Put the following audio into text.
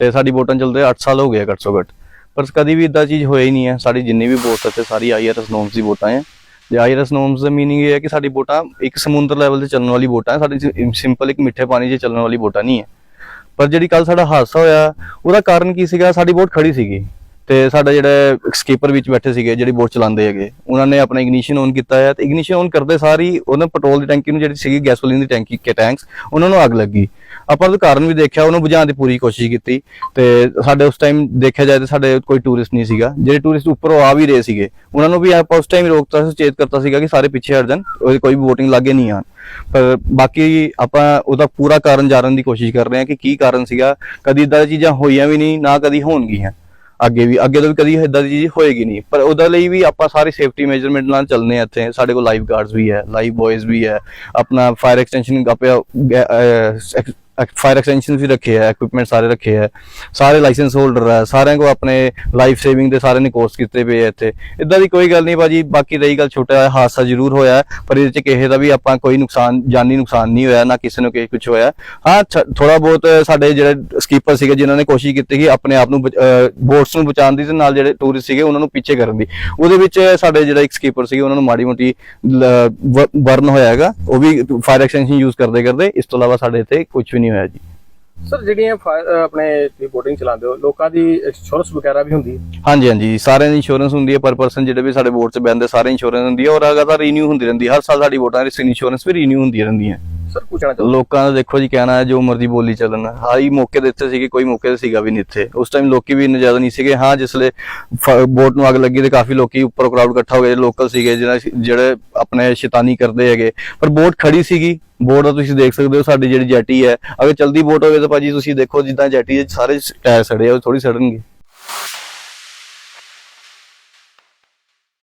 ਤੇ ਸਾਡੀ ਵੋਟਾਂ ਚੱਲਦੇ 8 ਸਾਲ ਹੋ ਗਏ ਘੱਟ ਸੋ ਘੱਟ। ਪਰ ਕਦੀ ਵੀ ਇਦਾਂ ਚੀਜ਼ ਹੋਈ ਨਹੀਂ ਹੈ। ਸਾਡੀ ਜਿੰਨੀ ਵੀ ਵੋਟ ਹੈ ਤੇ ਸਾਰੀ ਆਈਆਰਐਸ ਨੋਮਸ ਦੀ ਬੋਟਾਂ ਹੈ। ਜੇ ਆਈਆਰਐਸ ਨੋਮਸ ਦਾ ਮੀਨਿੰਗ ਇਹ ਹੈ ਕਿ ਸਾਡੀ ਬੋਟਾਂ ਇੱਕ ਸਮੁੰਦਰ ਲੈਵਲ ਤੇ ਚੱਲਣ ਵਾਲੀ ਵੋਟਾਂ ਹੈ। ਸਾਡੀ ਸਿੰਪਲ ਇੱਕ ਮਿੱਠੇ ਪਾਣੀ 'ਚ ਚੱਲਣ ਵਾਲੀ ਬੋਟਾਂ ਨਹੀਂ ਹੈ। ਪਰ ਜਿਹੜੀ ਕੱਲ ਸਾਡਾ ਹਾਦਸਾ ਹੋਇਆ, ਉਹਦਾ ਕਾਰਨ ਕੀ ਸੀਗਾ? ਸਾਡੀ ਬੋਟ ਖੜੀ ਸੀਗੀ ਤੇ ਸਾਡਾ ਜਿਹੜਾ ਸਕੀਪਰ ਵਿੱਚ ਬੈਠੇ ਸੀਗੇ, ਜਿਹੜੀ ਬੋਟ ਚਲਾਉਂਦੇ ਹੈਗੇ, ਉਹਨਾਂ ਨੇ ਆਪਣਾ ਇਗਨੀਸ਼ਨ ਔਨ ਕੀਤਾ ਹੈ ਤੇ ਇਗਨੀਸ਼ਨ ਔਨ ਕਰਦੇ ਸਾਰੀ ਉਹਨਾਂ ਪੈਟਰੋਲ ਦੀ ਟੈਂਕੀ ਨੂੰ ਜਿਹੜੀ ਸੀਗੀ ਗੈਸੋਲੀਨ ਦੀ ਟੈਂਕੀ ਕੇ ਟੈਂਕਸ ਉਹਨਾਂ ਨੂੰ ਅੱਗ ਲੱਗੀ। ਆਪਾਂ ਉਹਦਾ ਕਾਰਨ ਵੀ ਦੇਖਿਆ, ਉਹਨੂੰ ਬੁਝਾਉਣ ਦੀ ਪੂਰੀ ਕੋਸ਼ਿਸ਼ ਕੀਤੀ ਤੇ ਸਾਡੇ ਉਸ ਟਾਈਮ ਦੇਖਿਆ ਜਾਏ ਤਾਂ ਸਾਡੇ ਕੋਈ ਟੂਰਿਸਟ ਨਹੀਂ ਸੀਗਾ। ਜਿਹੜੇ ਟੂਰਿਸਟ ਉੱਪਰੋਂ ਆ ਵੀ ਰਹੇ ਸੀਗੇ, ਉਹਨਾਂ ਨੂੰ ਵੀ ਆਪਾਂ ਉਸ ਟਾਈਮ ਰੋਕਤਾ ਸੀ ਚੇਤ ਕਰਤਾ ਸੀਗਾ ਕਿ ਸਾਰੇ ਪਿੱਛੇ ਹਟ ਜਾਣ ਕੋਈ ਵੀ VOTING ਲਾਗੇ ਨਹੀਂ ਆਣ ਪਰ ਬਾਕੀ ਆਪਾਂ ਉਹਦਾ ਪੂਰਾ ਕਾਰਨ ਜਾਣਨ ਦੀ ਕੋਸ਼ਿਸ਼ ਕਰ ਰਹੇ ਹਾਂ ਕਿ ਕੀ ਕਾਰਨ ਸੀਗਾ। ਕਦੀ ਇਦਾਂ ਦੀਆਂ ਚੀਜ਼ਾਂ ਹੋਈਆਂ ਵੀ ਨਹੀਂ, ਨਾ ਕਦੀ ਹੋਣਗੀਆਂ। ਅੱਗੇ ਵੀ, ਅੱਗੇ ਤੋਂ ਵੀ ਕਦੀ ਇਦਾਂ ਦੀ ਚੀਜ਼ ਹੋਏਗੀ ਨਹੀਂ। ਪਰ ਉਹਦੇ ਲਈ ਵੀ ਆਪਾਂ ਸਾਰੇ ਸੇਫਟੀ ਮੈਜਰਮੈਂਟ ਨਾਲ ਚੱਲਨੇ ਆ ਇੱਥੇ। ਸਾਡੇ ਕੋਲ ਲਾਈਵ ਗਾਰਡਸ ਵੀ ਹੈ ਲਾਈਵ ਬॉयਜ਼ ਵੀ ਹੈ, ਆਪਣਾ ਫਾਇਰ ਐਕਸਟੈਂਸ਼ਨ ਆਪਿਆ ਫਾਇਰ ਐਕਸਟੈਂਸ਼ਨ ਵੀ ਰੱਖੇ ਹੈ ਇਕਵਿਪਮੈਂਟ ਸਾਰੇ ਰੱਖੇ ਹੈ, ਸਾਰੇ ਲਾਇਸੈਂਸ ਹੋਲਡਰ ਹੈ, ਸਾਰਿਆਂ ਕੋ ਆਪਣੇ ਲਾਈਫ ਸੇਵਿੰਗ ਦੇ ਸਾਰਿਆਂ ਨੇ ਕੋਰਸ ਕੀਤੇ ਪਏ ਆ ਇੱਥੇ। ਇਦਾਂ ਦੀ ਕੋਈ ਗੱਲ ਨਹੀਂ ਬਾਜੀ ਬਾਕੀ ਰਹੀ ਗੱਲ ਛੋਟਾ ਹਾਦਸਾ ਜ਼ਰੂਰ ਹੋਇਆ ਪਰ ਇਹਦੇ ਚ ਕਿਸੇ ਦਾ ਵੀ ਆਪਾਂ ਕੋਈ ਨੁਕਸਾਨ, ਜਾਨੀ ਨੁਕਸਾਨ ਨਹੀਂ ਹੋਇਆ, ਨਾ ਕਿਸੇ ਨੂੰ ਕੁਝ ਹੋਇਆ। ਹਾਂ ਥੋੜਾ ਬਹੁਤ ਸਾਡੇ ਜਿਹੜੇ ਸਕੀਪਰ ਸੀਗੇ, ਜਿਨ੍ਹਾਂ ਨੇ ਕੋਸ਼ਿਸ਼ ਕੀਤੀ ਕਿ ਆਪਣੇ ਆਪ ਨੂੰ ਬੋਟਸ ਨੂੰ ਬਚਾਉਣ ਦੀ ਤੇ ਨਾਲ ਜਿਹੜੇ ਟੂਰਿਸਟ ਸੀਗੇ, ਉਹਨਾਂ ਨੂੰ ਪਿੱਛੇ ਕਰਨ ਦੀ। ਉਹਦੇ ਵਿੱਚ ਸਾਡੇ ਜਿਹੜਾ ਇੱਕ ਸਕੀਪਰ ਸੀਗੇ, ਉਹਨਾਂ ਨੂੰ ਮਾੜੀ ਮੋਟੀ ਬਰਨ ਹੋਇਆ ਹੈਗਾ। ਉਹ ਵੀ ਫਾਇਰ ਐਕਸਟੈਂਸ਼ਨ ਯੂਜ਼ ਕਰਦੇ ਕਰਦੇ ਇਸ ਤੋਂ ਇਲਾਵਾ ਸਾਡੇ ਇੱਥੇ ਕੁਝ ਵੀ ਨਹੀਂ ਹੋਇਆ ਜੀ। ਸਰ ਜਿਹੜੀਆਂ ਫਾਇਰ- ਅਹ ਆਪਣੇ ਤੁਸੀਂ VOTING ਚਲਾਉਂਦੇ ਹੋ ਲੋਕਾਂ ਦੀ ਇੰਸ਼ੋਰੈਂਸ ਵਗੈਰਾ ਵੀ ਹੁੰਦੀ ਹੈ? ਹਾਂਜੀ ਹਾਂਜੀ ਸਾਰਿਆਂ ਦੀ ਇੰਸ਼ੋਰੈਂਸ ਹੁੰਦੀ ਹੈ ਪਰ ਪਰਸਨ ਜਿਹੜੇ ਵੀ ਸਾਡੇ ਬੋਰਡ 'ਚ ਬੈਂਦੇ ਸਾਰੇ ਇੰਸ਼ੋਰੈਂਸ ਹੁੰਦੀ ਹੈ ਔਰ ਲਗਾਤਾਰ ਰੀਨਿਊ ਹੁੰਦੀ ਰਹਿੰਦੀ ਹੈ। ਹਰ ਸਾਲ ਸਾਡੀ ਵੋਟਾਂ ਦੀ ਇੰਸ਼ੋਰੈਂਸ ਵੀ ਰੀਨਿਊ ਹੁੰਦੀ ਰਹਿੰਦੀ ਹੈ। ਸਰ ਪੁੱਛਣਾ ਚਾਹੁੰਦਾ ਲੋਕਾਂ ਦਾ ਦੇਖੋ ਜੀ, ਕਹਿਣਾ ਹੈ ਜੋ ਮਰਜ਼ੀ ਬੋਲੀ ਚੱਲਣ। ਹਾਈ ਮੌਕੇ ਦੇ ਇੱਥੇ ਸੀਗੇ, ਕੋਈ ਮੌਕੇ ਤੇ ਸੀਗਾ ਵੀ ਨਹੀਂ ਇੱਥੇ। ਉਸ ਟਾਈਮ ਲੋਕੀ ਵੀ ਇੰਨੇ ਜ਼ਿਆਦਾ ਨਹੀਂ ਸੀਗੇ। ਹਾਂ ਜਿਸਲੇ ਬੋਟ ਨੂੰ ਅੱਗ ਲੱਗੀ ਤੇ ਕਾਫੀ ਲੋਕੀ ਉੱਪਰ ਕਰਾਊਡ ਇਕੱਠਾ ਹੋ ਗਿਆ ਲੋਕਲ ਸੀਗੇ ਜਿਹੜਾ ਜਿਹੜੇ ਆਪਣੇ ਸ਼ੈਤਾਨੀ ਕਰਦੇ ਹੈਗੇ। ਪਰ ਬੋਟ ਖੜੀ ਸੀਗੀ। ਬੋਟ ਦਾ ਤੁਸੀਂ ਦੇਖ ਸਕਦੇ ਹੋ, ਸਾਡੀ ਜਿਹੜੀ ਜੈਟੀ ਹੈ। ਅਗਰ ਚਲਦੀ ਬੋਟ ਹੋਵੇ ਤਾਂ ਭਾਜੀ ਤੁਸੀਂ ਦੇਖੋ, ਜਿੱਦਾਂ ਜੈਟੀ ਦੇ ਸਾਰੇ ਟਾਇਰ ਸੜੇ ਆ ਥੋੜੀ ਸੜਨਗੇ।